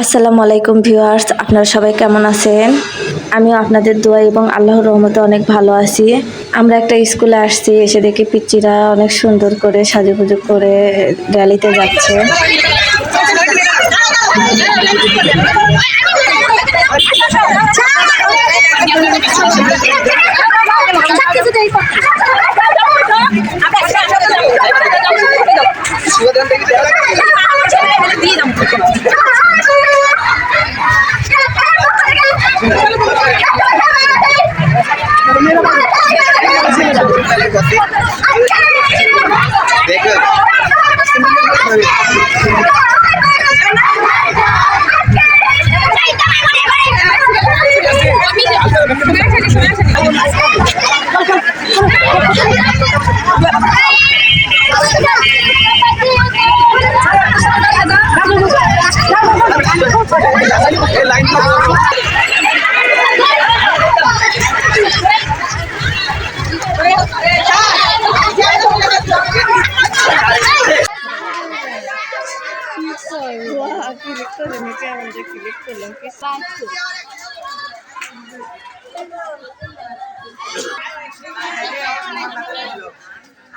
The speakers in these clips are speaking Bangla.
আসসালামু আলাইকুম ভিউয়ার্স, আপনারা সবাই কেমন আছেন? আমিও আপনাদের দোয়া এবং আল্লাহর রহমতে অনেক ভালো আছি। আমরা একটা স্কুলে আসছি, এসে দেখি পিচ্চিরা অনেক সুন্দর করে সাজুগুজু করে র্যালিতে যাচ্ছে। আমি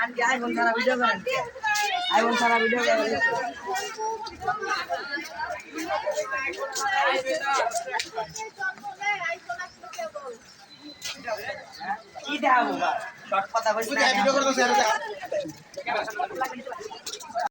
আজকে আইফোন ছাড়া ভিডিও করেন আইফোন ছাড়া ভিডিও করেন কি দেখাবো শর্ট কথা বলছি